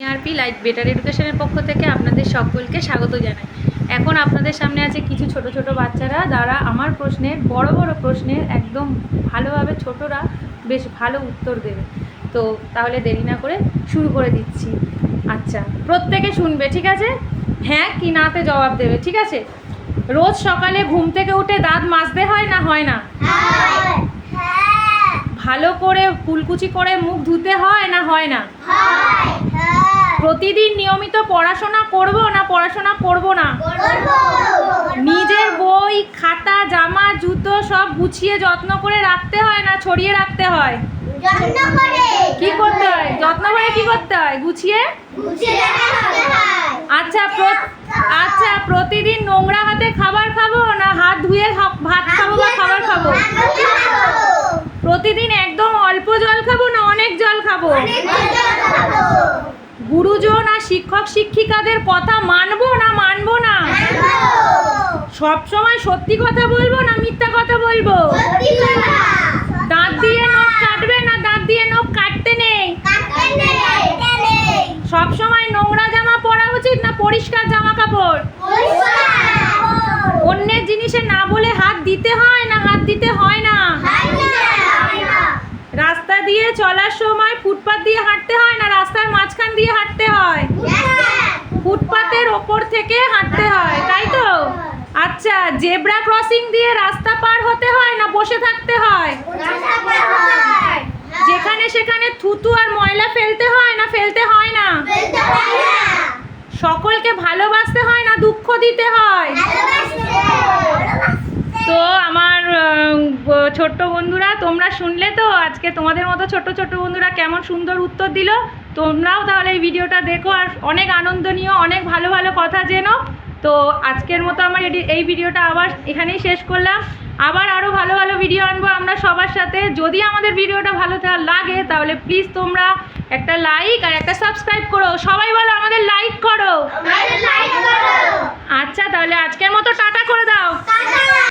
RP light better এডুকেশনের পক্ষ থেকে আপনাদের সকলকে স্বাগত জানাই। এখন আপনাদের সামনে আছে কিছু ছোট ছোট বাচ্চারা। যারা আমার প্রশ্নের বড় বড় প্রশ্নের একদম ভালোভাবে ছোটরা বেশ ভালো উত্তর দেবে। তো তাহলে দেরি না করে শুরু করে দিচ্ছি। আচ্ছা প্রত্যেকে শুনবে, ঠিক আছে? হ্যাঁ কি নাতে জবাব দেবে, ঠিক আছে? রোজ সকালে ঘুম থেকে উঠে দাঁত মাজতে হয় না হয় না? ভালো করে কুলকুচি করে মুখ ধুতে হয় না হয় না? প্রতিদিন নিয়মিত পড়াশোনা করব না পড়াশোনা করব না? নিজের বই খাতা জামা জুতো সব গুছিয়ে যত্ন করে রাখতে হয় না? ছড়িয়ে রাখতে হয়? কি করতে হয়? যত্ন করে কি করতে হয়? গুছিয়ে? আচ্ছা আচ্ছা প্রতিদিন নোংরা হাতে খাবার খাব না হাত ধুয়ে খা- ভাত খাব বা খাবার খাব প্রতিদিন একদম অল্প জল খাব না অনেক জল খাব? গুরুজন আর শিক্ষক শিক্ষিকাদের কথা মানবো না মানবো না? সব সময় সত্যি কথা বলব না মিথ্যা কথা বলব? দাঁত দিয়ে নখ কাটবে না দাঁত দিয়ে নখ কাটতে নেই? সব সময় নোংরা জামা পরা উচিত না পরিষ্কার জামা কাপড়? অন্যের জিনিসে না বলে হাত দিতে হয় না হাত দিতে হয় না রাস্তা চলার সময় ফুটপাত দিয়ে হাঁটতে হয় না? রাস্তার মাঝখান দিয়ে হাঁটতে হয়? ফুটপাতের ওপর থেকে হাঁটতে হয়, তাই তো? আচ্ছা জেব্রা ক্রসিং দিয়ে রাস্তা পার হতে হয় না বসে থাকতে হয়? যেখানে সেখানে থুতু আর ময়লা ফেলতে হয় না, ফেলতে হয় না? সকলকে ভালোবাসতে হয় না, দুঃখ দিতে হয় তো আমার আহ, ব- ছোট্ট বন্ধুরা তোমরা শুনলে তো? আজকে তোমাদের মতো ছোট ছোট বন্ধুরা কেমন সুন্দর উত্তর দিল? তোমরাও তাহলে এই ভিডিওটা দেখো আর অনেক আনন্দ নিও অনেক ভালো ভালো কথা জেনো। তো আজকের মতো আমার এডি- এই ভিডিওটা আবার এখানেই শেষ করলাম। আবার আরও ভালো ভালো ভিডিও আনব আমরা সবার সাথে। যদি আমাদের ভিডিওটা ভালো লাগে তাহলে প্লিজ তোমরা একটা লাইক আর একটা সাবস্ক্রাইব করো। সবাই বলো আমাদের লাইক করো। আচ্ছা তাহলে আজকের মতো টাটা